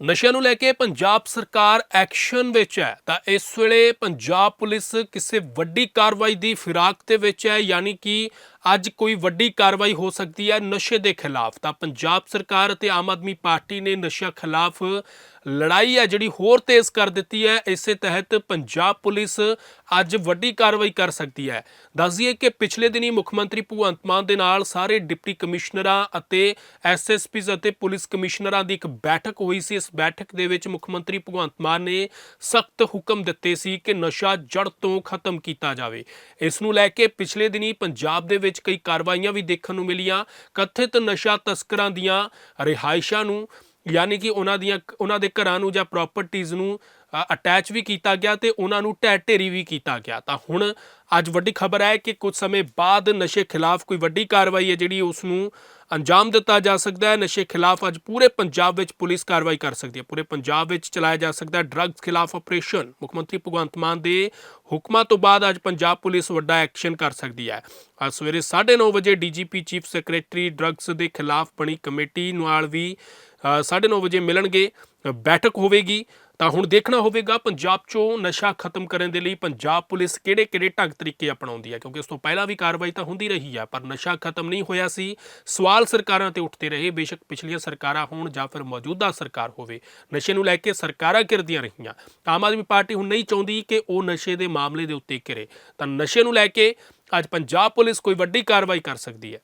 ਨਸ਼ਿਆਂ ਨੂੰ ਲੈ ਕੇ ਪੰਜਾਬ ਸਰਕਾਰ ਐਕਸ਼ਨ ਵਿੱਚ ਹੈ, ਤਾਂ ਇਸ ਵੇਲੇ ਪੰਜਾਬ ਪੁਲਿਸ ਕਿਸੇ ਵੱਡੀ ਕਾਰਵਾਈ ਦੀ ਫਿਰਾਕ ਦੇ ਵਿੱਚ ਹੈ, ਯਾਨੀ ਕਿ ਅੱਜ ਕੋਈ ਵੱਡੀ ਕਾਰਵਾਈ ਹੋ ਸਕਦੀ ਹੈ ਨਸ਼ੇ ਦੇ ਖਿਲਾਫ। ਤਾਂ ਪੰਜਾਬ ਸਰਕਾਰ ਅਤੇ ਆਮ ਆਦਮੀ ਪਾਰਟੀ ਨੇ ਨਸ਼ਿਆਂ ਖਿਲਾਫ ਲੜਾਈ ਹੈ ਜਿਹੜੀ ਹੋਰ ਤੇਜ਼ ਕਰ ਦਿੱਤੀ ਹੈ। ਇਸੇ ਤਹਿਤ ਪੰਜਾਬ ਪੁਲਿਸ ਅੱਜ ਵੱਡੀ ਕਾਰਵਾਈ ਕਰ ਸਕਦੀ ਹੈ। ਦੱਸ ਦਈਏ ਕਿ ਪਿਛਲੇ ਦਿਨੀ ਮੁੱਖ ਮੰਤਰੀ ਭਗਵੰਤ ਮਾਨ ਦੇ ਨਾਲ ਸਾਰੇ ਡਿਪਟੀ ਕਮਿਸ਼ਨਰਾਂ ਅਤੇ ਐਸਐਸਪੀਜ਼ ਅਤੇ ਪੁਲਿਸ ਕਮਿਸ਼ਨਰਾਂ ਦੀ ਇੱਕ ਬੈਠਕ ਹੋਈ ਸੀ। ਇਸ ਬੈਠਕ ਦੇ ਵਿੱਚ ਮੁੱਖ ਮੰਤਰੀ ਭਗਵੰਤ ਮਾਨ ਨੇ ਸਖਤ ਹੁਕਮ ਦਿੱਤੇ ਸੀ ਕਿ ਨਸ਼ਾ ਜੜ ਤੋਂ ਖਤਮ ਕੀਤਾ ਜਾਵੇ। ਇਸ ਨੂੰ ਲੈ ਕੇ ਪਿਛਲੇ ਦਿਨੀ ਪੰਜਾਬ ਦੇ ਵਿੱਚ ਕਈ ਕਾਰਵਾਈਆਂ ਵੀ ਦੇਖਣ ਨੂੰ ਮਿਲੀਆਂ। ਕਥਿਤ ਨਸ਼ਾ ਤਸਕਰਾਂ ਦੀਆਂ ਰਿਹਾਇਸ਼ਾਂ ਨੂੰ, ਯਾਨੀ ਕਿ ਉਹਨਾਂ ਦੀਆਂ, ਉਹਨਾਂ ਦੇ ਘਰਾਂ ਨੂੰ ਜਾਂ ਪ੍ਰਾਪਰਟੀਆਂ ਨੂੰ ਅਟੈਚ ਵੀ ਕੀਤਾ ਗਿਆ ਤੇ ਉਹਨਾਂ ਨੂੰ ਢਹਿ ਢੇਰੀ ਵੀ ਕੀਤਾ ਗਿਆ। ਤਾਂ ਹੁਣ ਅੱਜ ਵੱਡੀ ਖਬਰ ਹੈ ਕਿ ਕੁਝ ਸਮੇਂ ਬਾਅਦ ਨਸ਼ੇ ਖਿਲਾਫ ਕੋਈ ਵੱਡੀ ਕਾਰਵਾਈ ਹੈ ਜਿਹੜੀ ਉਸ ਨੂੰ ਅੰਜਾਮ ਦਿੱਤਾ ਜਾ ਸਕਦਾ ਹੈ। ਨਸ਼ੇ ਖਿਲਾਫ ਅੱਜ ਪੂਰੇ ਪੰਜਾਬ ਵਿੱਚ ਪੁਲਿਸ ਕਾਰਵਾਈ ਕਰ ਸਕਦੀ ਹੈ। ਪੂਰੇ ਪੰਜਾਬ ਵਿੱਚ ਚਲਾਇਆ ਜਾ ਸਕਦਾ ਹੈ ਡਰੱਗਸ ਖਿਲਾਫ ਆਪਰੇਸ਼ਨ। ਮੁੱਖ ਮੰਤਰੀ ਭਗਵੰਤ ਮਾਨ ਦੇ ਹੁਕਮਾਂ ਤੋਂ ਬਾਅਦ ਅੱਜ ਪੰਜਾਬ ਪੁਲਿਸ ਵੱਡਾ ਐਕਸ਼ਨ ਕਰ ਸਕਦੀ ਹੈ। ਅੱਜ ਸਵੇਰੇ 9:30 ਵਜੇ ਡੀਜੀਪੀ ਚੀਫ ਸੈਕਟਰੀ ਡਰੱਗਸ ਦੇ ਖਿਲਾਫ ਬਣੀ ਕਮੇਟੀ ਨਾਲ ਵੀ ਅ, 9:30 ਵਜੇ ਮਿਲਣਗੇ। ਬੈਠਕ ਹੋਵੇਗੀ। ਤਾਂ ਹੁਣ ਦੇਖਣਾ ਹੋਵੇਗਾ ਪੰਜਾਬ 'ਚੋਂ ਨਸ਼ਾ ਖਤਮ ਕਰਨ ਦੇ ਲਈ ਪੰਜਾਬ ਪੁਲਿਸ ਕਿਹੜੇ-ਕਿਹੜੇ ਢੰਗ ਤਰੀਕੇ ਅਪਣਾਉਂਦੀ ਹੈ, ਕਿਉਂਕਿ ਇਸ ਤੋਂ ਪਹਿਲਾਂ ਵੀ ਕਾਰਵਾਈ ਤਾਂ ਹੁੰਦੀ ਰਹੀ ਹੈ, ਪਰ ਨਸ਼ਾ ਖਤਮ ਨਹੀਂ ਹੋਇਆ ਸੀ। ਸਵਾਲ ਸਰਕਾਰਾਂ ਤੇ ਉੱਠਦੇ ਰਹੇ, ਬੇਸ਼ੱਕ ਪਿਛਲੀਆਂ ਸਰਕਾਰਾਂ ਹੋਣ ਜਾਂ ਫਿਰ ਮੌਜੂਦਾ ਸਰਕਾਰ ਹੋਵੇ। ਨਸ਼ੇ ਨੂੰ ਲੈ ਕੇ ਸਰਕਾਰਾਂ ਕਿਰਦੀਆਂ ਰਹੀਆਂ। ਆਮ ਆਦਮੀ ਪਾਰਟੀ ਹੁਣ ਨਹੀਂ ਚਾਹੁੰਦੀ ਕਿ ਉਹ ਨਸ਼ੇ ਦੇ ਮਾਮਲੇ ਦੇ ਉੱਤੇ ਕਿਰੇ ਤਾਂ ਨਸ਼ੇ ਨੂੰ ਲੈ ਕੇ ਅੱਜ ਪੰਜਾਬ ਪੁਲਿਸ ਕੋਈ ਵੱਡੀ ਕਾਰਵਾਈ ਕਰ ਸਕਦੀ ਹੈ।